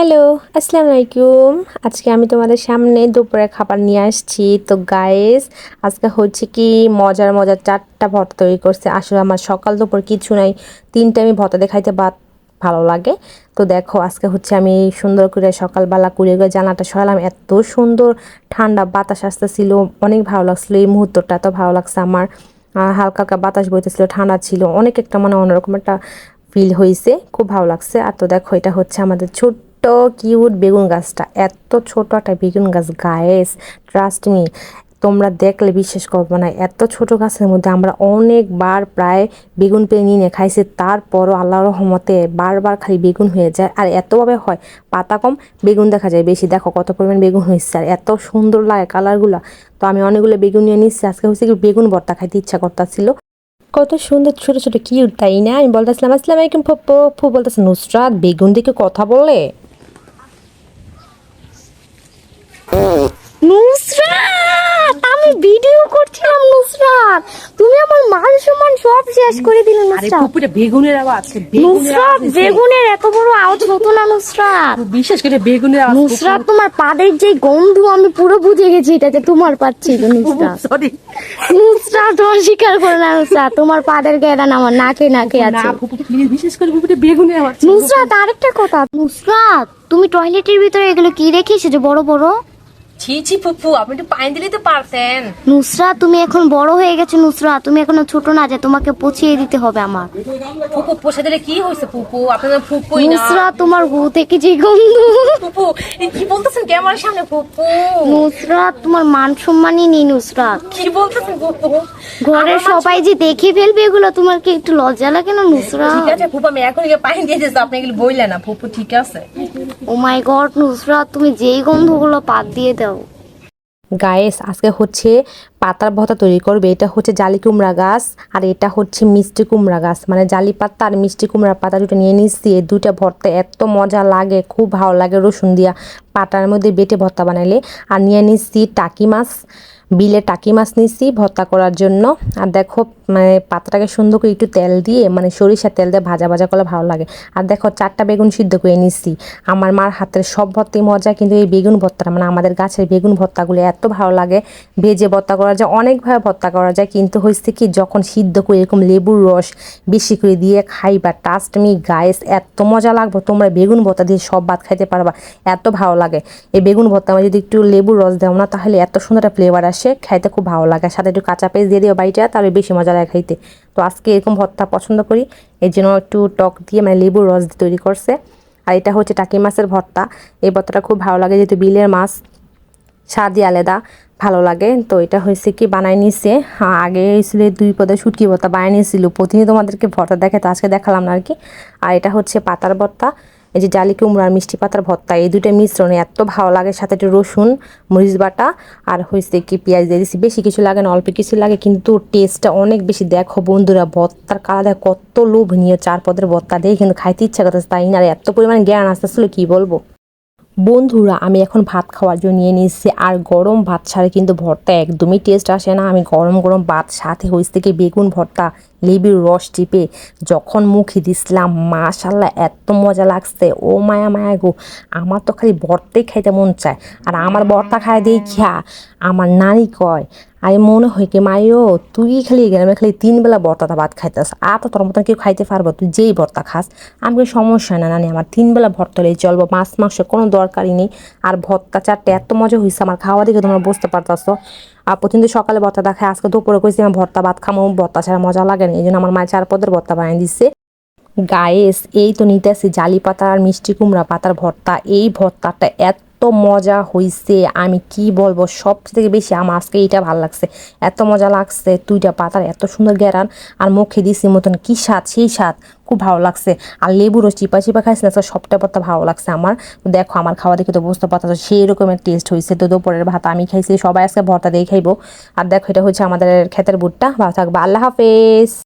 Hello, আসসালামু আলাইকুম। আজকে আমি তোমাদের সামনে দুপুরের খাবার নিয়ে আসছি। তো গাইস আজকে হচ্ছে কি মজার মজার চারটা ভর্তা তৈরি করছে। আসলে আমার সকাল দুপুর কিছু নাই, তিনটে আমি ভর্তা দেখাইতে বাদ ভালো লাগে। তো দেখো, আজকে হচ্ছে আমি সুন্দর করে সকালবেলা কুড়িয়ে করে জানাটা সরালাম। এত সুন্দর ঠান্ডা বাতাস আসতেছিল, অনেক ভালো লাগছিল। এই মুহূর্তটা এত ভালো লাগছে আমার। হালকা হালকা বাতাস বইতেছিল, ঠান্ডা ছিল। অনেক একটা মানে অন্যরকম একটা ফিল হয়েছে খুব ভালো লাগছে। আর তো দেখো, এটা হচ্ছে আমাদের ছোট্ট কিউট বেগুন গাছটা। এত ছোট একটা বেগুন গাছ গায়েস ট্রাস্ট মি তোমরা দেখলে বিশ্বাস করব না, এত ছোট গাছের মধ্যে আমরা অনেকবার প্রায় বেগুন পেয়ে নিয়ে খাইছি, তারপরও আল্লাহর রহমতে বারবার খালি বেগুন হয়ে যায়। আর এতভাবে হয়, পাতা কম, বেগুন দেখা যায় বেশি। দেখো কত পরিমাণ বেগুন হয়েছে, আর এত সুন্দর লাগে কালারগুলো। তো আমি অনেকগুলো বেগুন নিয়ে নিচ্ছি আজকে হচ্ছে কি বেগুন ভর্তা খাইতে ইচ্ছা করতেছিল। কত সুন্দর, ছোট ছোট কিউট তাই না? আমি বলতেছিলাম, আসসালামু আলাইকুম ফুপ্পু ফু বলতেছে, নুসরাত, বেগুন দিকে কথা বলে? নুসরাত আমি ভিডিও করছিলাম নুসরাত। তুমি আমার মান সম্মান সব শেষ করে দিলে আরে নুসরাত। পুকুরে বেগুনের আওয়াজ নুসরাত বেগুনের এত বড় আওয়াজ হতো না নুসরাত। বিশেষ করে বেগুনের আওয়াজ নুসরাত তোমার পাদের যে গন্ধ আমি পুরো বুঝে গেছি এটা যে তোমার পাচ্ছিল নুসরাত। সরি নুসরাত অস্বীকার করে না নুসরাত। তোমার পাদের গেরান আমার নাকে নাকে না আছে প্লিজ বিশেষ করে বেগুনের আওয়াজ নুসরাত আরেকটা কথা। নুসরাত তুমি টয়লেটের ভিতরে এগুলো কি রেখেছো এসেছ বড় বড়? ছি ছি ফুপু আপনি একটু পানি দিলে তো পারতেন। নুসরাত তুমি এখন বড় হয়ে গেছো নুসরাত তুমি এখনও ছোট না যে তোমাকে পচিয়ে দিতে হবে আমার। ফুপু পোষা দিলে কি হয়েছে ফুপু আপনার ফুপুই না। নুসরাত তোমার গু থেকে যে গন্ধ? ফুপু এই কি বলতেছেন ক্যামেরার সামনে ফুপু নুসরাত তোমার মান সম্মানই নেই নুসরাত কি বলতেছেন ফুপু ঘরের সবাই যে দেখে ফেলবে এগুলো তোমার কি একটু লজ্জা লাগে না ঠিক নুসরাত আছে ফুপু আমি এখন গিয়ে পানি দিয়ে দিয়েছি আপনি এগুলো বইলেন না ফুপু ঠিক আছে। ও মাই গড নুসরাত তুমি যেই গন্ধগুলো পাত দিয়ে দাও। গায়েস আজকে হচ্ছে পাতার ভর্তা তৈরি করবে। এটা হচ্ছে জালি কুমড়া গাছ আর এটা হচ্ছে মিষ্টি কুমড়া গাছ। মানে জালি পাতা আর মিষ্টি কুমড়া পাতা দুটো নিয়ে নিচ্ছি। এই দুইটা ভর্তা এত মজা লাগে, খুব ভালো লাগে রসুন দিয়া। পাতার মধ্যে বেটে ভর্তা বানাইলে। আর নিয়ে নিচ্ছি টাকি মাছ, বিলে টাকি মাছ নিচ্ছি ভর্তা করার জন্য। আর দেখো মানে পাতাটাকে সুন্দর করে একটু তেল দিয়ে মানে সরিষার তেল দিয়ে ভাজা ভাজা করলে ভালো লাগে। আর দেখো, চারটা বেগুন সিদ্ধ করে নিচ্ছি আমার মার হাতের সব ভর্তাই মজা, কিন্তু এই বেগুন ভর্তাটা মানে আমাদের গাছের বেগুন ভর্তাগুলো এত ভালো লাগে। ভেজে ভর্তা করা যায় অনেকভাবে ভর্তা করা যায়, কিন্তু হয়েছে কি, যখন সিদ্ধ করে এরকম লেবুর রস বেশি করে দিয়ে খাইবা টাস্ট মি গায়েস এত মজা লাগবে। তোমরা বেগুন ভর্তা দিয়ে সব ভাত খাইতে পারবা, এত ভালো লাগে এই বেগুন ভর্তা আমি যদি একটু লেবুর রস দাও না তাহলে এত সুন্দর একটা ফ্লেভার আসে খাইতে খুব ভালো লাগে। সাথে একটু কাঁচা পেস্ট দিয়ে দিও বাড়িটা তাহলে বেশি মজা লাগে খাইতে। তো আজকে এরকম ভর্তা পছন্দ করি এই জন্য একটু টক দিয়ে মানে লেবুর রস দিয়ে তৈরি করছে। আর এটা হচ্ছে টাকি মাছের ভর্তা। এই ভর্তাটা খুব ভালো লাগে যেহেতু বিলের মাছ স্বাদই আলাদা ভালো লাগে। তো এটা হয়েছে কি বানাই নিছে হ্যাঁ, আগে হয়েছিল দুই পদে শুটকি ভর্তা বানিয়ে নিয়েছিল। প্রতিদিন তোমাদেরকে ভর্তা দেখে তো আজকে দেখালাম না আর কি। আর এটা হচ্ছে পাতার ভর্তা। এই যে জালি কুমড়ো আর মিষ্টি পাতার ভর্তা, এই দুটো মিশ্রণে এত ভালো লাগে। সাথে একটু রসুন, মরিচ বাটা আর হয়েছে কি পেঁয়াজ দিয়ে দিচ্ছি বেশি কিছু লাগে না, অল্প কিছু লাগে, কিন্তু টেস্টটা অনেক বেশি। দেখো বন্ধুরা, ভর্তার কালা দেখ, কত লোভ নিয়ে চার পদের ভর্তা দিয়ে কিন্তু খাইতে ইচ্ছা করতেছে, তাই না? এত পরিমাণ জ্ঞান আসতেছিল, কি বলব? বন্ধুরা, আমি এখন ভাত খাওয়ার জন্য নিয়ে নিয়েছি আর গরম ভাত ছাড়া কিন্তু ভর্তা একদমই টেস্ট আসে না। আমি গরম গরম ভাত, সাথে হয়েছে থেকে বেগুন ভর্তা লেবুর রস টিপে যখন মুখে দিছিলাম, মাশাল্লাহ, এত মজা লাগছে। ও মায়া মায়া গো, আমার তো খালি ভর্তাই খাইতে মন চায়। আর আমার বর্তা খায় দিয়ে খা আমার নানি কয় আমি মনে হয় কি মাইও তুই খালি গ্রামে খালি তিন বেলা ভর্তাটা ভাত খাইতেস আর তো তোর মতন কেউ খাইতে পারব, তুই যেই ভর্তা খাস। আমাকে সমস্যা না নানি, আমার তিন বেলা ভর্তা হলেই চলবো, মাছ, মাংস কোনো দরকারই নেই। আর ভর্তা চারটে এত মজা হয়েছে আমার খাওয়া দেখে তোমরা বুঝতে পারতাছো। আর প্রতিদিন সকালে ভর্তা দেখায় আজকে দুপুরে কইছি আমার ভর্তা ভাত খামো, ভর্তা ছাড়া মজা লাগে না এই জন্য আমার মায়ের চার পদের ভর্তা বানিয়ে দিচ্ছে গায়েস, এই তো নিতে আসি জালি পাতা আর মিষ্টি কুমড়া পাতার ভর্তা, এই ভর্তাটা এত মজা হইছে, আমি কি বলব? সব থেকে বেশি আমার আজকে এটা ভালো লাগছে। এত মজা লাগছে তুইটা পাতার এত সুন্দর গ্যারান আর মুখে দিছি মতন কি স্বাদ, সেই স্বাদ খুব ভালো লাগছে। আর লেবুরও চিপা চিপা খাইছে না সবটা পাতা ভালো লাগছে আমার। দেখো, আমার খাওয়া দেখে তো বুঝতে পারতো সেই রকমের টেস্ট হয়েছে তো দুপুরের ভাত আমি খাইছি, সবাই আজকে ভর্তা দিয়ে খাইবো। আর দেখো, এটা হচ্ছে আমাদের ক্ষেতের বুটটা। ভালো থাকব, আল্লাহ হাফেজ।